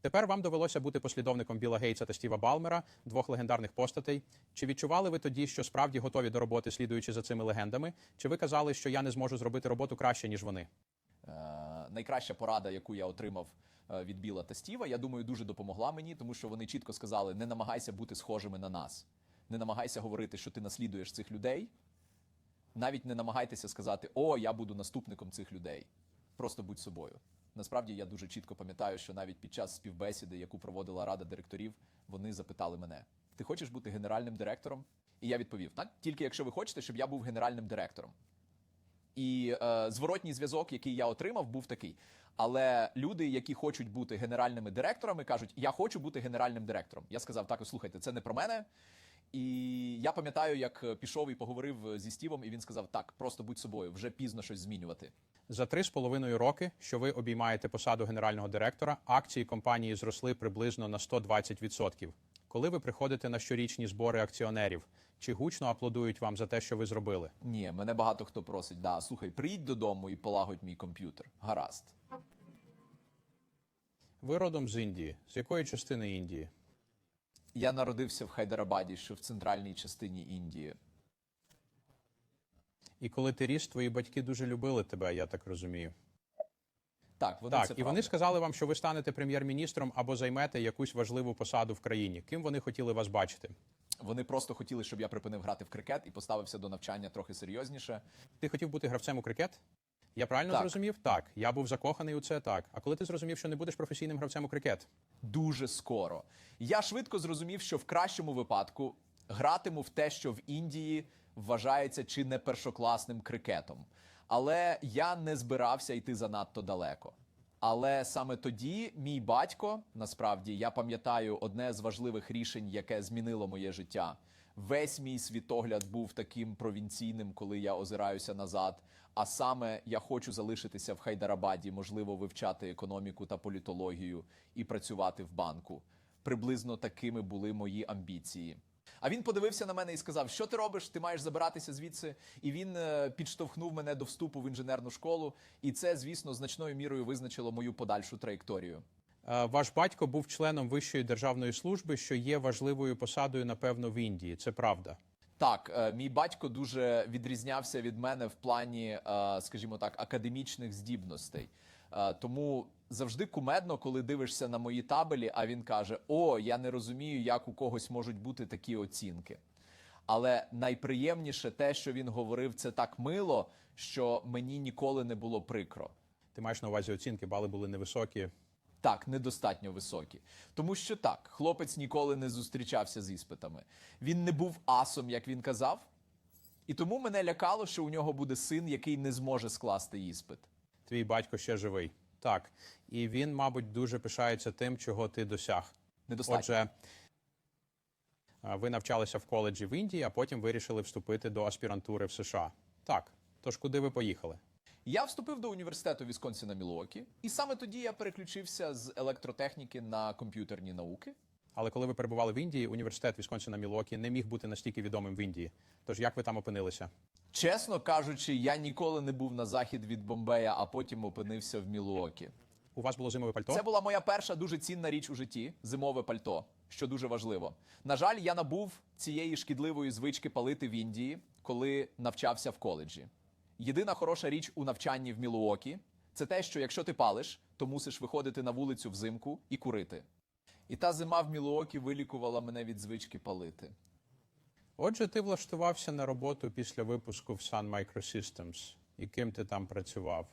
Тепер вам довелося бути послідовником Біла Гейтса та Стіва Балмера, двох легендарних постатей. Чи відчували ви тоді, що справді готові до роботи, слідуючи за цими легендами? Чи ви казали, що я не зможу зробити роботу краще ніж вони? Е, найкраща порада, яку я отримав е, від Біла та Стіва, я думаю, дуже допомогла мені, тому що вони чітко сказали: не намагайся бути схожими на нас, не намагайся говорити, що ти наслідуєш цих людей. Навіть не намагайтеся сказати, о, я буду наступником цих людей. Просто будь собою. Насправді я дуже чітко пам'ятаю, що навіть під час співбесіди, яку проводила рада директорів, вони запитали мене: ти хочеш бути генеральним директором? І я відповів: так, тільки якщо ви хочете, щоб я був генеральним директором. І е, зворотній зв'язок, який я отримав, був такий. Але люди, які хочуть бути генеральними директорами, кажуть: Я хочу бути генеральним директором. Я сказав: так, слухайте, це не про мене. І я пам'ятаю, як пішов і поговорив зі Стівом, і він сказав: Так, просто будь собою, вже пізно щось змінювати. За три з половиною роки, що ви обіймаєте посаду генерального директора, акції компанії зросли приблизно на 120%. Коли ви приходите на щорічні збори акціонерів, чи гучно аплодують вам за те, що ви зробили? Ні, мене багато хто просить. Да, слухай, приїдь додому і полагодь мій комп'ютер. Гаразд. Ви родом з Індії. З якої частини Індії? Я народився в Хайдарабаді, що в центральній частині Індії. І коли ти ріс, твої батьки дуже любили тебе, я так розумію. Так, вони так, це і вони сказали вам, що ви станете прем'єр-міністром або займете якусь важливу посаду в країні. Ким вони хотіли вас бачити? Вони просто хотіли, щоб я припинив грати в крикет і поставився до навчання трохи серйозніше. Ти хотів бути гравцем у крикет? Я правильно Так. зрозумів? Так. Я був закоханий у це так. А коли ти зрозумів, що не будеш професійним гравцем у крикет? дуже скоро. Я швидко зрозумів, що в кращому випадку гратиму в те, що в Індії вважається чи не першокласним крикетом. Але я не збирався йти занадто далеко. Але саме тоді мій батько, насправді, я пам'ятаю одне з важливих рішень, яке змінило моє життя. Весь мій світогляд був таким провінційним, коли я озираюся назад. А саме я хочу залишитися в Хайдарабаді, можливо, вивчати економіку та політологію і працювати в банку. Приблизно такими були мої амбіції. А він подивився на мене і сказав: Що ти робиш? Ти маєш забиратися звідси. І він е, підштовхнув мене до вступу в інженерну школу. І це, звісно, значною мірою визначило мою подальшу траєкторію. Е, Ваш батько був членом Вищої державної служби, що є важливою посадою, напевно, в Індії. Це правда. Так, е, мій батько дуже відрізнявся від мене в плані, е, скажімо так, академічних здібностей. Е, Тому завжди кумедно, коли дивишся на мої табелі, а він каже: О, я не розумію, як у когось можуть бути такі оцінки. Але найприємніше те, що він говорив, це так мило, що мені ніколи не було прикро. Ти маєш на увазі оцінки, бали були невисокі. Так, недостатньо високі. Тому що так, хлопець ніколи не зустрічався з іспитами. Він не був асом, як він казав. І тому мене лякало, що у нього буде син, який не зможе скласти іспит. Твій батько ще живий. Так. І він, мабуть, дуже пишається тим, чого ти досяг. Недостатньо. Отже, ви навчалися в коледжі в Індії, а потім вирішили вступити до аспірантури в США. Так. Тож куди ви поїхали? Я вступив до університету Вісконсіна Мілуокі, і саме тоді я переключився з електротехніки на комп'ютерні науки. Але коли ви перебували в Індії, університет Вісконсіна Мілуокі не міг бути настільки відомим в Індії. Тож як ви там опинилися? Чесно кажучи, я ніколи не був на захід від Бомбея, а потім опинився в Мілуокі. У вас було зимове пальто? Це була моя перша дуже цінна річ у житті зимове пальто, що дуже важливо. На жаль, я набув цієї шкідливої звички палити в Індії, коли навчався в коледжі. Єдина хороша річ у навчанні в Мілуокі це те, що якщо ти палиш, то мусиш виходити на вулицю взимку і курити. І та зима в Мілуокі вилікувала мене від звички палити. Отже, ти влаштувався на роботу після випуску в Sun Microsystems. І ким ти там працював?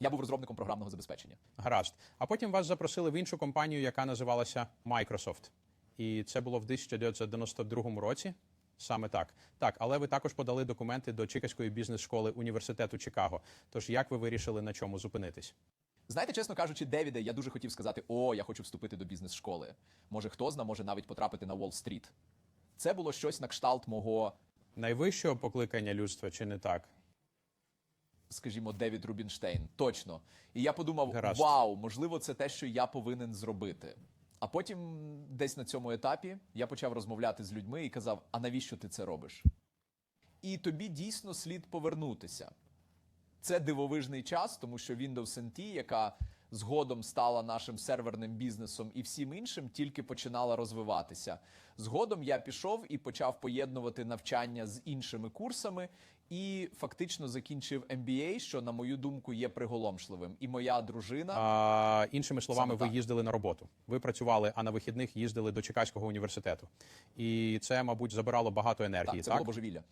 Я був розробником програмного забезпечення. Гаразд. А потім вас запросили в іншу компанію, яка називалася Microsoft. І це було в 1992 році. Саме так. Так, але ви також подали документи до Чикаської бізнес-школи університету Чикаго. Тож як ви вирішили на чому зупинитись? Знаєте, чесно кажучи, Девіде, я дуже хотів сказати: о, я хочу вступити до бізнес-школи. Може, хто зна, може навіть потрапити на Уолл-стріт. Це було щось на кшталт мого, Найвищого покликання людства чи не так? скажімо, Девід Рубінштейн. Точно. І я подумав: Гаразд. вау, можливо, це те, що я повинен зробити. А потім, десь на цьому етапі, я почав розмовляти з людьми і казав: а навіщо ти це робиш? І тобі дійсно слід повернутися. Це дивовижний час, тому що Windows NT, яка згодом стала нашим серверним бізнесом і всім іншим, тільки починала розвиватися. Згодом я пішов і почав поєднувати навчання з іншими курсами. І фактично закінчив MBA, що на мою думку є приголомшливим. І моя дружина А, іншими словами, Саме ви їздили на роботу. Ви працювали, а на вихідних їздили до Чикаського університету. І це, мабуть, забирало багато енергії. так, це так? було божевілля.